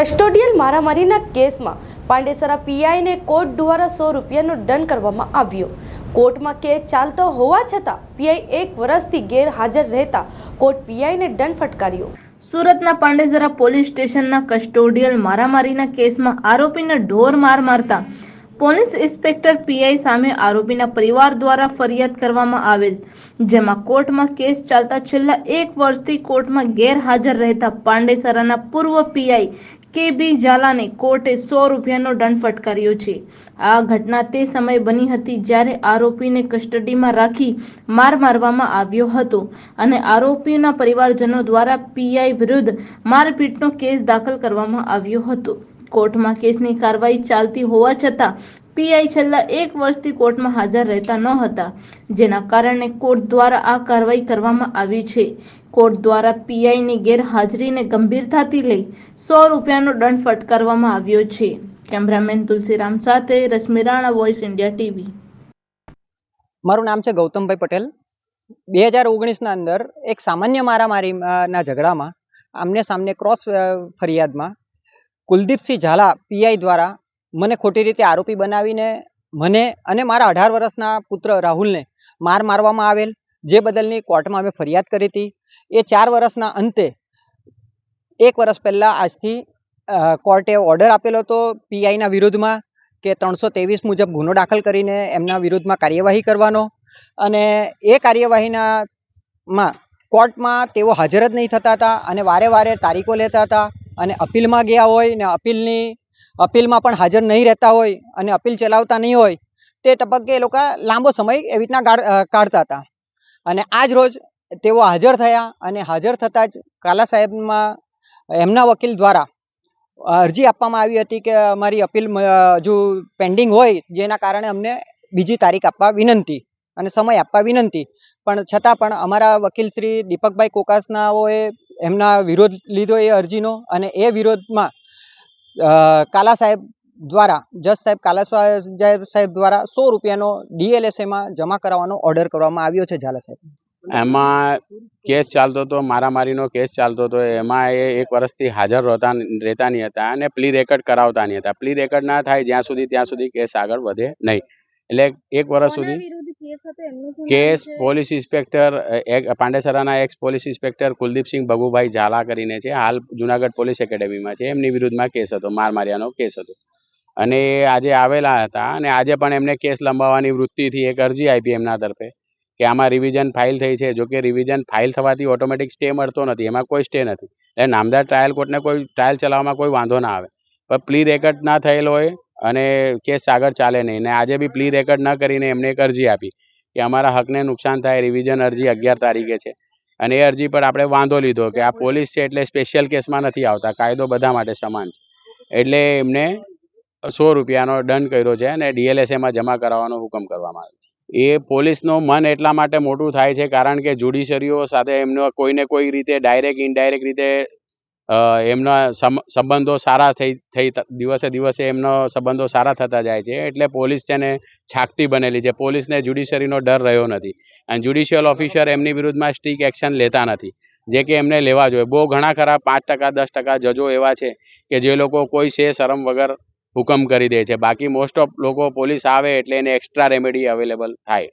Custodial મારામારીના કેસમાં Pandesara પીઆઈને court દ્વારા સો રૂપિયાનો દંડ કરવામાં આવ્યો. કોર્ટમાં કેસ ચાલતો હોવા છતાં પીઆઈ એક વર્ષથી ગેરહાજર રહેતા કોર્ટ પીઆઈને દંડ ફટકાર્યો. સુરતના પાંડેસરા પોલીસ સ્ટેશનના કસ્ટોડિયલ મારામારીના કેસમાં આરોપીને ઢોર માર મારતા પોલીસ ઇન્સ્પેક્ટર પીઆઈ સામે આરોપીના પરિવાર દ્વારા ફરિયાદ કરવામાં આવેલ, જેમાં કોર્ટમાં કેસ ચાલતા છેલ્લા એક વર્ષથી કોર્ટમાં ગેરહાજર રહેતા પાંડેસરાના પૂર્વ પીઆઈ કે ઝાલાને કોર્ટે સો રૂપિયાનો દંડ ફટકાર્યો છે. આ ઘટના તે સમયે બની હતી જ્યારે આરોપીને કસ્ટડીમાં રાખી માર મારવામાં આવ્યો હતો અને આરોપીના પરિવારજનો દ્વારા પીઆઈ વિરુદ્ધ મારપીટનો કેસ દાખલ કરવામાં આવ્યો હતો. કોર્ટમાં કેસની કાર્યવાહી ચાલતી હોવા છતાં પીઆઈ છેલ્લા એક વર્ષથી કોર્ટમાં હાજર રહેતા ન હતા, જેના કારણે કોર્ટ દ્વારા આ કાર્યવાહી કરવામાં આવી છે. કોર્ટ દ્વારા પીઆઈની ગેરહાજરીને ગંભીરતાથી લઈ સો રૂપિયાનો દંડ ફટકારવામાં આવ્યો છે. કેમેરામેન તુલસીરામ સાથે Rashmi Rana voice India TV. મારું નામ છે ગૌતમભાઈ પટેલ. બે હજાર ઓગણીસના અંદર એક સામાન્ય મારામારીના ઝઘડામાં આમને સામને ક્રોસ ફરિયાદમાં કુલદીપસિંહ ઝાલા પીઆઈ દ્વારા મને ખોટી રીતે આરોપી બનાવીને મને અને મારા અઢાર વર્ષના પુત્ર રાહુલને માર મારવામાં આવેલ, જે બદલની કોર્ટમાં અમે ફરિયાદ કરી હતી. એ ચાર વર્ષના અંતે, એક વર્ષ પહેલાં આજથી કોર્ટે ઓર્ડર આપેલો હતો પીઆઈના વિરુદ્ધમાં કે ત્રણસો ત્રેવીસ મુજબ ગુનો દાખલ કરીને એમના વિરુદ્ધમાં કાર્યવાહી કરવાનો. અને એ કાર્યવાહીના માં કોર્ટમાં તેઓ હાજર જ નહીં થતા હતા અને વારે વારે તારીખો લેતા હતા અને અપીલમાં ગયા હોય ને અપીલની અપીલમાં પણ હાજર નહીં રહેતા હોય અને અપીલ ચલાવતા નહીં હોય, તે તબક્કે એ લોકો લાંબો સમય એવી રીતના કાઢતા હતા. અને આજ રોજ તેઓ હાજર થયા અને હાજર થતાં જ કાલા સાહેબમાં, એમના વકીલ દ્વારા અરજી આપવામાં આવી હતી કે અમારી અપીલ જો પેન્ડિંગ હોય જેના કારણે અમને બીજી તારીખ આપવા વિનંતી અને સમય આપવા વિનંતી. પણ છતાં પણ અમારા વકીલ શ્રી દીપકભાઈ કોકાસનાઓએ એમના વિરોધ લીધો એ અરજીનો અને એ વિરોધમાં કાલા સાહેબ દ્વારા જજ સાહેબ કાલા સાહેબ સાહેબ દ્વારા સો રૂપિયાનો ડીએલએસએમાં જમા કરાવવાનો ઓર્ડર કરવામાં આવ્યો છે ઝાલા સાહેબ. એમાં કેસ ચાલતો હતો મારામારીનો કેસ ચાલતો હતો એમાં એ એક વર્ષથી હાજર રહેતા રહેતા નહીં હતા અને પ્લી રેકર્ડ કરાવતા નહીં હતા. પ્લી રેકર્ડ ના થાય જ્યાં સુધી ત્યાં સુધી કેસ આગળ વધે નહીં. એટલે એક વર્ષ સુધી case police inspector પાંડેસરાના ex police inspector Kuldeepsinh Bagubhai Zala કરીને છે. હાલ જુનાગઢ પોલીસ એકેડેમીમાં છે. એમની વિરુદ્ધમાં કેસ હતો માર માર્યાનો કેસ હતો. અને એ આજે આવેલા હતા અને આજે પણ એમને કેસ લંબાવવાની વૃત્તિથી એક અરજી આપી એમના તરફે કે આમાં રિવિઝન ફાઇલ થઈ છે. જોકે રિવિઝન ફાઇલ થવાથી ઓટોમેટિક સ્ટે મળતો નથી. એમાં કોઈ સ્ટે નથી. એટલે નામદાર ટ્રાયલ કોર્ટને કોઈ ટ્રાયલ ચલાવવામાં કોઈ વાંધો ના આવે. પણ પ્લી રેકર્ડ ના થયેલ હોય અને કેસ આગળ ચાલે નહીં. ને આજે બી પ્લી રેકર્ડ ન કરીને એમને એક અરજી આપી કે અમારા હકને નુકસાન થાય રિવિઝન અરજી અગિયાર તારીખે છે. અને એ અરજી પર આપણે વાંધો લીધો કે આ પોલીસ છે એટલે સ્પેશિયલ કેસમાં નથી આવતા, કાયદો બધા માટે સમાન છે. એટલે એમને સો રૂપિયાનો દંડ કર્યો છે અને ડીએલએસએમાં જમા કરાવવાનો હુકમ કરવામાં આવ્યો છે. એ પોલીસનું મન એટલા માટે મોટું થાય છે કારણ કે જ્યુડિશરીઓ સાથે એમનો કોઈને કોઈ રીતે ડાયરેક્ટ ઇનડાયરેક્ટ રીતે એમના સંબંધો સારા થઈ થઈ દિવસે દિવસે એમનો સંબંધો સારા થતા જાય છે. એટલે પોલીસ છે ને છાકટી બનેલી છે. પોલીસને જ્યુડિશરીનો ડર રહ્યો નથી. અને જ્યુડિશિયલ ઓફિસર એમની વિરુદ્ધમાં સ્ટ્રીક એક્શન લેતા નથી. જે કે એમને લેવા જોઈએ. બહુ ઘણા ખરા પાંચ ટકા, દસ ટકા જજો એવા છે કે જે લોકો કોઈ છે શરમ વગર હુકમ કરી દે છે. બાકી મોસ્ટ ઓફ લોકો પોલીસ આવે એટલે એને એક્સ્ટ્રા રેમેડી અવેલેબલ થાય.